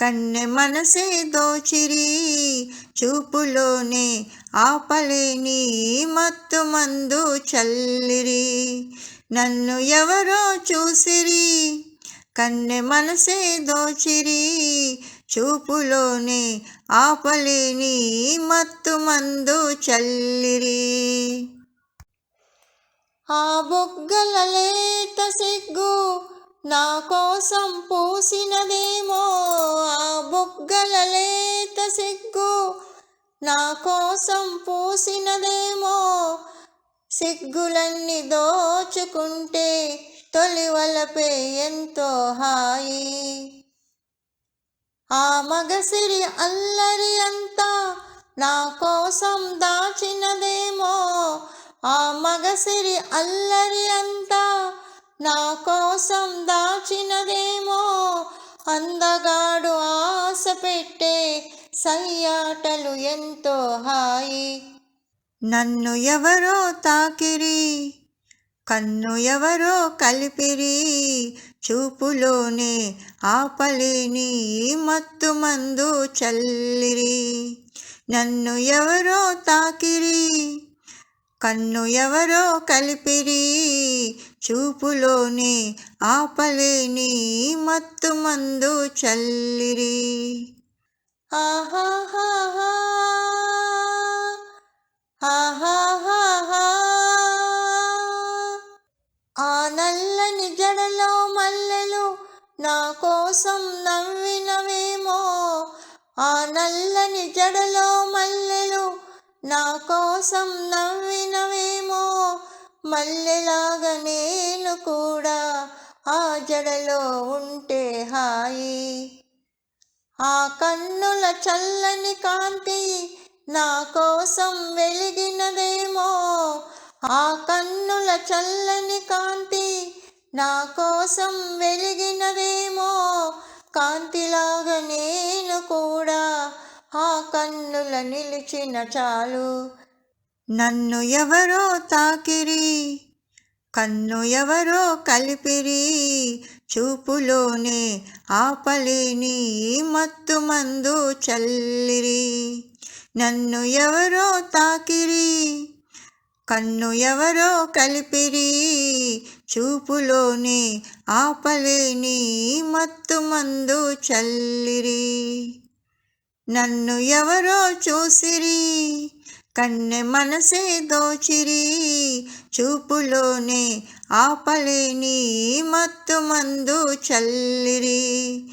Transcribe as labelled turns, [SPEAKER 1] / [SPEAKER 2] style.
[SPEAKER 1] కన్నె మనసే దోచిరి చూపులోనే ఆపలేని మత్తు మందు చల్లిరి. నన్ను ఎవరో చూసిరి కన్నె మనసే దోచిరి చూపులోనే ఆపలేని మత్తు మందు చల్లిరి. ఆ బొగ్గల లేత సిగ్గు నా కోసం పూసినదేమో బొగ్గల లేత సిగ్గు. నా కోసం పూసినదేమో సిగ్గులన్నీ దోచుకుంటే తొలివలపే ఎంతో హాయి. ఆ మగసిరి అల్లరి అంతా నా కోసం దాచినదేమో. ఆ మగసిరి అల్లరి అంతా నా కోసం దాచినదే అందగాడు ఆశ పెట్టే సయ్యాటలు ఎంతో హాయి. నన్ను ఎవరో తాకిరి కన్ను ఎవరో కలిపిరి చూపులోనే ఆపలేని మత్తు మందు చల్లిరి. నన్ను ఎవరో తాకిరి కన్ను ఎవరో కలిపిరి చూపులోనే ఆపలేని మత్తు మందు చల్లిరి. ఆహాహా ఆహాహాహా. ఆ నల్లని జడలో మల్లెలు నా కోసం నవ్వినవేమో ఆ నల్లని జడ నా కోసం నవ్వినవేమో మల్లెలాగా నేను కూడా. ఆ జడలో ఉంటే హాయి. ఆ కన్నుల చల్లని కాంతి నా కోసం వెలిగినదేమో. ఆ కన్నుల చల్లని కాంతి నా కోసం వెలిగినదేమో. కాంతిలాగా నేను కూడా ఆ కన్నుల నిలిచిన చాలు. నన్ను ఎవరో తాకిరి కన్ను ఎవరో కలిపిరి. చూపులోనే ఆపలేని మత్తు మందు చల్లిరి. నన్ను ఎవరో తాకిరి కన్ను ఎవరో కలిపిరి. చూపులోనే ఆపలేని మత్తు మందు చల్లిరి. నన్ను ఎవరో చూసిరి కన్నె మనసే దోచిరి చూపులోనే ఆపలేని మత్తు మందు చల్లిరి.